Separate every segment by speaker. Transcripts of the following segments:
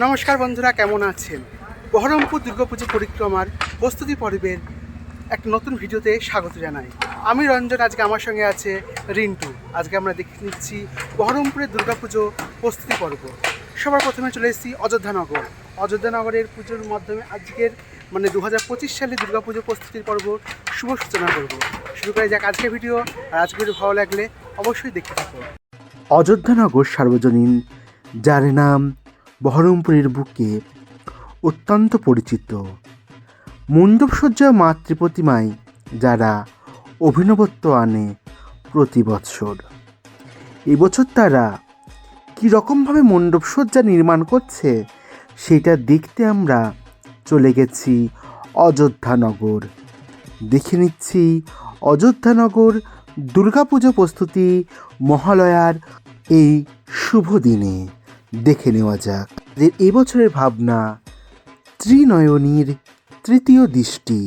Speaker 1: নমস্কার বন্ধুরা, কেমন আছেন? বহরমপুর দুর্গাপুজো পরিক্রমার প্রস্তুতি পর্বের এক নতুন ভিডিওতে স্বাগত জানাই। আমি রঞ্জন, আজকে আমার সঙ্গে আছে রিন্টু। আজকে আমরা দেখে নিচ্ছি বহরমপুরের দুর্গাপুজো প্রস্তুতি পর্ব। সবার প্রথমে চলে এসেছি অযোধ্যানগর। অযোধ্যানগরের পুজোর মাধ্যমে আজকের মানে দু হাজার পঁচিশ সালে দুর্গাপুজো প্রস্তুতির পর্ব শুভ সূচনা করব। শুরু করে যাক আজকের ভিডিও। আর আজকের ভিডিও ভালো লাগলে অবশ্যই দেখতে থাকো। অযোধ্যানগর সার্বজনীন, যার নাম বহরমপুরের বুকে অত্যন্ত পরিচিত। মণ্ডপসজ্জা মাতৃপ্রতিমায় যারা অভিনবত্ব আনে প্রতি বৎসর। এবছর তারা কী রকমভাবে মণ্ডপসজ্জা নির্মাণ করছে, সেটা দেখতে আমরা চলে গেছি অযোধ্যানগর। দেখে নিচ্ছি অযোধ্যানগর দুর্গাপুজো প্রস্তুতি মহালয়ার এই শুভ দিনে। দেখে নেওয়া যাক। এবছরের ভাবনা ত্রিনয়নীর তৃতীয় দৃষ্টি।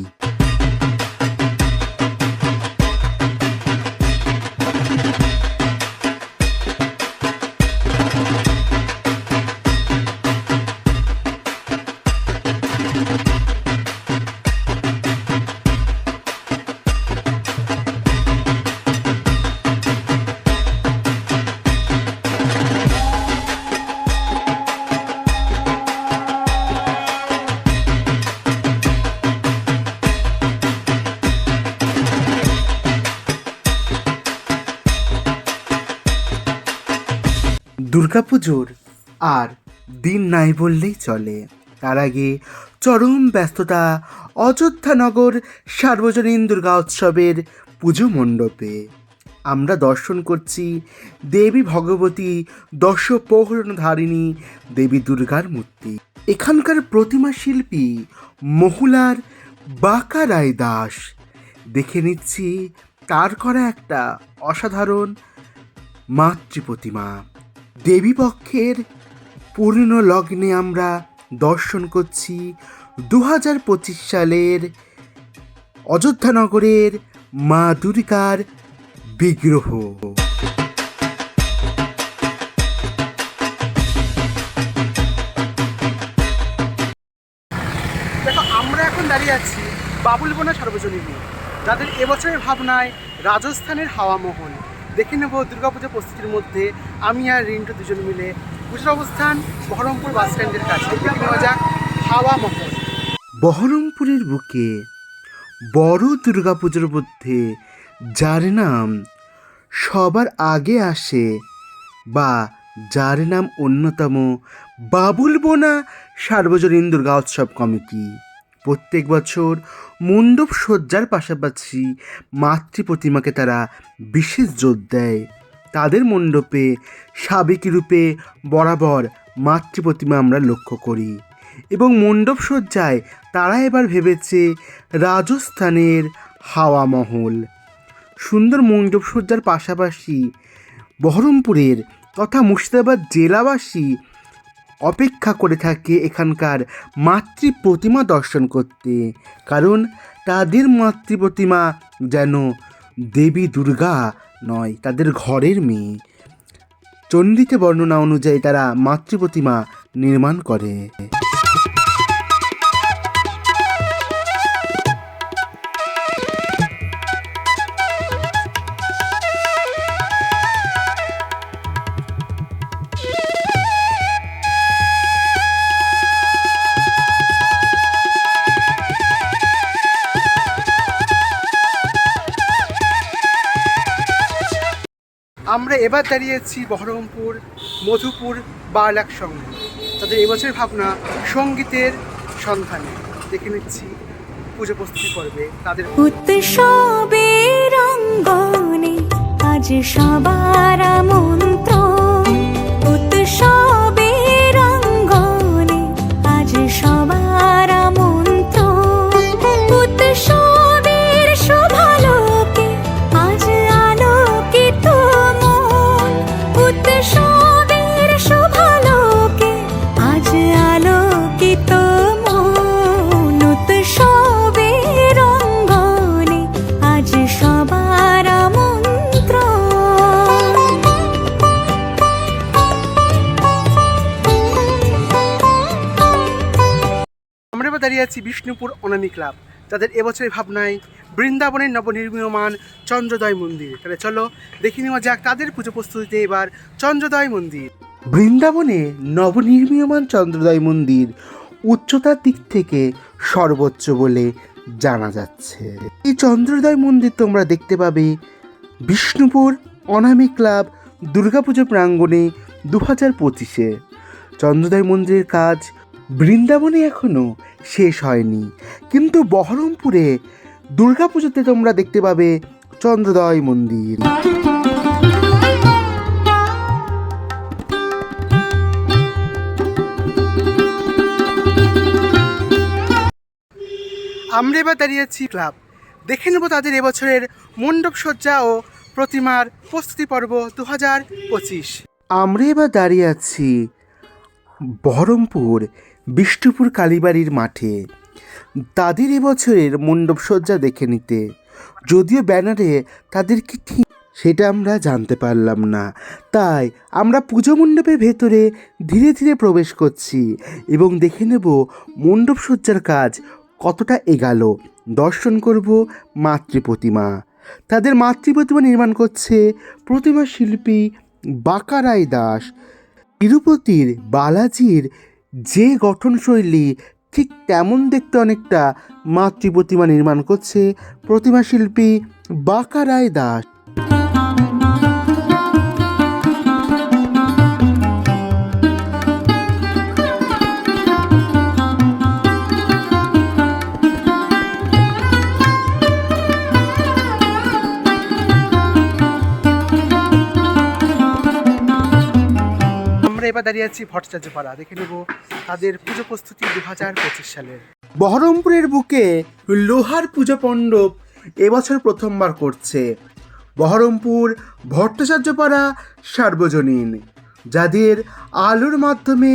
Speaker 1: দুর্গাপুজোর আর দিন নাই বললেই চলে। তার আগে চরম ব্যস্ততা অযোধ্যানগর সার্বজনীন দুর্গা উৎসবের পুজো মণ্ডপে। আমরা দর্শন করছি দেবী ভগবতী দশপৌহরণধারিণী দেবী দুর্গার মূর্তি। এখানকার প্রতিমা শিল্পী মহুলার বাঁকা রায় দাস। দেখে নিচ্ছি তার করা একটা অসাধারণ মাতৃ প্রতিমা। দেবী পক্ষের পূর্ণ লগ্নে আমরা দর্শন করছি দু হাজার পঁচিশ সালের অযোধ্যানগরের মা দুর্গার বিগ্রহ। দেখো, আমরা এখন দাঁড়িয়ে আছি বাবুল বোনা সার্বজনীনে। যাদের এবছরের ভাবনায় রাজস্থানের হাওয়া মহল দেখে নেব দুর্গাপুজো প্রস্তুতির মধ্যে। আমি আর রিন্টু দুজন মিলে পুজোর অবস্থান বহরমপুর বাস স্ট্যান্ডের কাছে। দেখে নেওয়া যাক, হাওয়া মহল। বহরমপুরের বুকে বড় দুর্গাপুজোর মধ্যে, যার নাম সবার আগে আসে বা যার নাম অন্যতম বাবুল বোনা সার্বজনীন দুর্গা উৎসব কমিটি। প্রত্যেক বছর মণ্ডপ সজ্জার পাশাপাশি মাতৃ প্রতিমাকে তারা বিশেষ জোর দেয়। তাদের মণ্ডপে সাবেকি রূপে বরাবর মাতৃ প্রতিমা আমরা লক্ষ্য করি এবং মণ্ডপ সজ্জায় তারা এবার ভেবেছে রাজস্থানের হাওয়া মহল। সুন্দর মণ্ডপ সজ্জার পাশাপাশি বহরমপুরের তথা মুর্শিদাবাদ জেলাবাসী অপেক্ষা করে থাকে এখানকার মাতৃ প্রতিমা দর্শন করতে। কারণ তাদের মাতৃ প্রতিমা যেন দেবী দুর্গা নয়, তাদের ঘরের মেয়ে। চণ্ডীতে বর্ণনা অনুযায়ী তারা মাতৃ প্রতিমা নির্মাণ করে। আমরা এবার দাঁড়িয়েছি বহরমপুর, মধুপুর, বার্লাক সংঘ। তাদের এবছর ভাবনা সঙ্গীতের সন্ধানে। দেখে নিচ্ছি পুজো প্রস্তুতি পর্বে তাদের
Speaker 2: উৎসবের অঙ্গনে আজ সবার মন্ত্র
Speaker 1: আছি বিষ্ণুপুর অনামী ক্লাব। যাদের এবছরের ভাবনায় বৃন্দাবনের নবনির্মীয়মান চন্দ্রোদয় মন্দির। তাহলে চলো দেখে নেওয়া যাক তাদের পুজো প্রস্তুতিতে এবার চন্দ্রোদয় মন্দির। বৃন্দাবনে নবনির্মীয়মান চন্দ্রোদয় মন্দির উচ্চতার দিক থেকে সর্বোচ্চ বলে জানা যাচ্ছে। এই চন্দ্রোদয় মন্দির তোমরা দেখতে পাবে বিষ্ণুপুর অনামী ক্লাব দুর্গাপুজো প্রাঙ্গণে দু হাজার পঁচিশে। চন্দ্রোদয় মন্দিরের কাজ বৃন্দাবনে এখনও শেষ হয়নি। কিন্তু বহরমপুরে দুর্গাপুজোতে তোমরা দেখতে পাবে চন্দ্রোদয় মন্দির। আমরা এবার দাঁড়িয়েছি ক্লাব। দেখে নেব তাদের এবছরের মণ্ডপ সজ্জা ও প্রতিমার প্রস্তুতি পর্ব দু হাজার পঁচিশ। আমরা এবার দাঁড়িয়ে আছি বহরমপুর বিষ্ণুপুর কালীবাড়ির মাঠে। তাদের এবছরের মণ্ডপ সজ্জা দেখে নিতে। যদিও ব্যানারে তাদের কি ঠিক সেটা আমরা জানতে পারলাম না। তাই আমরা পুজো মণ্ডপের ভেতরে ধীরে ধীরে প্রবেশ করছি এবং দেখে নেব মণ্ডপ সজ্জার কাজ কতটা এগালো। দর্শন করব মাতৃ প্রতিমা। তাদের মাতৃ প্রতিমা নির্মাণ করছে প্রতিমা শিল্পী বাকারাই দাস। তিরুপতির বালাজির যে গঠনশৈলী ঠিক তেমন দেখতে অনেকটা মাতৃ প্রতিমা নির্মাণ করছে প্রতিমা শিল্পী বাকারায় দাস। আমরা এবার দাঁড়িয়ে আছি ভট্টাচার্যপাড়া। দেখে নেব তাদের পুজো প্রস্তুতি দু হাজার পঁচিশ সালের। বহরমপুরের বুকে লোহার পুজো মণ্ডপ এবছর প্রথমবার করছে। বহরমপুর ভট্টাচার্যপাড়া সার্বজনীন, যাদের আলোর মাধ্যমে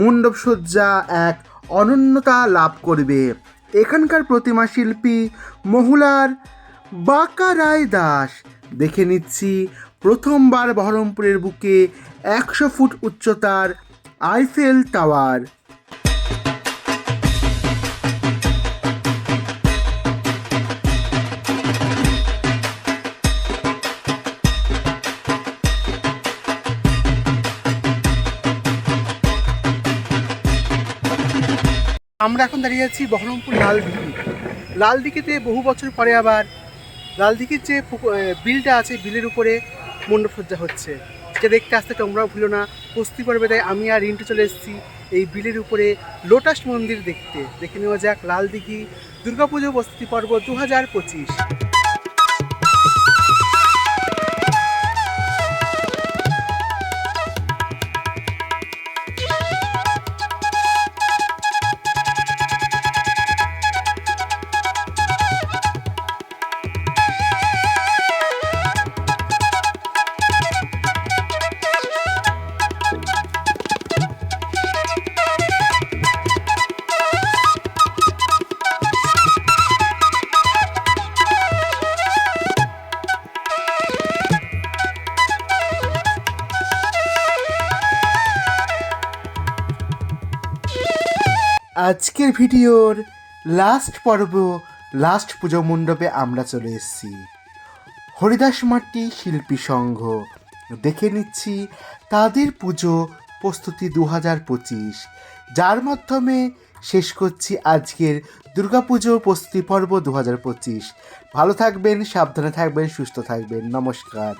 Speaker 1: মণ্ডপ সজ্জা এক অনন্যতা লাভ করবে। এখানকার প্রতিমা শিল্পী মহুলার বাঁকা রায় দাস। দেখে নিচ্ছি প্রথমবার বহরমপুরের বুকে একশো ফুট উচ্চতার আইফেল টাওয়ার। আমরা এখন দাঁড়িয়ে আছি বহরমপুর লালদিঘি। লালদিঘিতে বহু বছর পরে আবার লালদিঘির যে বিলটা আছে, বিলের উপরে মণ্ডপসজ্জা হচ্ছে। যেটা দেখতে আসতে তোমরাও ভুলো না, কস্তি পর্বে তাই আমি আর রিন্টু চলে এসেছি এই বিলের উপরে লোটাস মন্দির দেখতে। দেখে নেওয়া যাক লালদিঘি দুর্গাপুজো বস্তি পর্ব দু হাজার পঁচিশ। আজকের ভিডিওর লাস্ট পর্ব লাস্ট পুজো মণ্ডপে আমরা চলে এসেছি। হরিদাস মাটি শিল্পী সংঘ। দেখে নিচ্ছি তাদের পুজো প্রস্তুতি দু হাজার পঁচিশ। যার মাধ্যমে শেষ করছি আজকের দুর্গাপুজো প্রস্তুতি পর্ব দু হাজার পঁচিশ। ভালো থাকবেন, সাবধানে থাকবেন, সুস্থ থাকবেন। নমস্কার।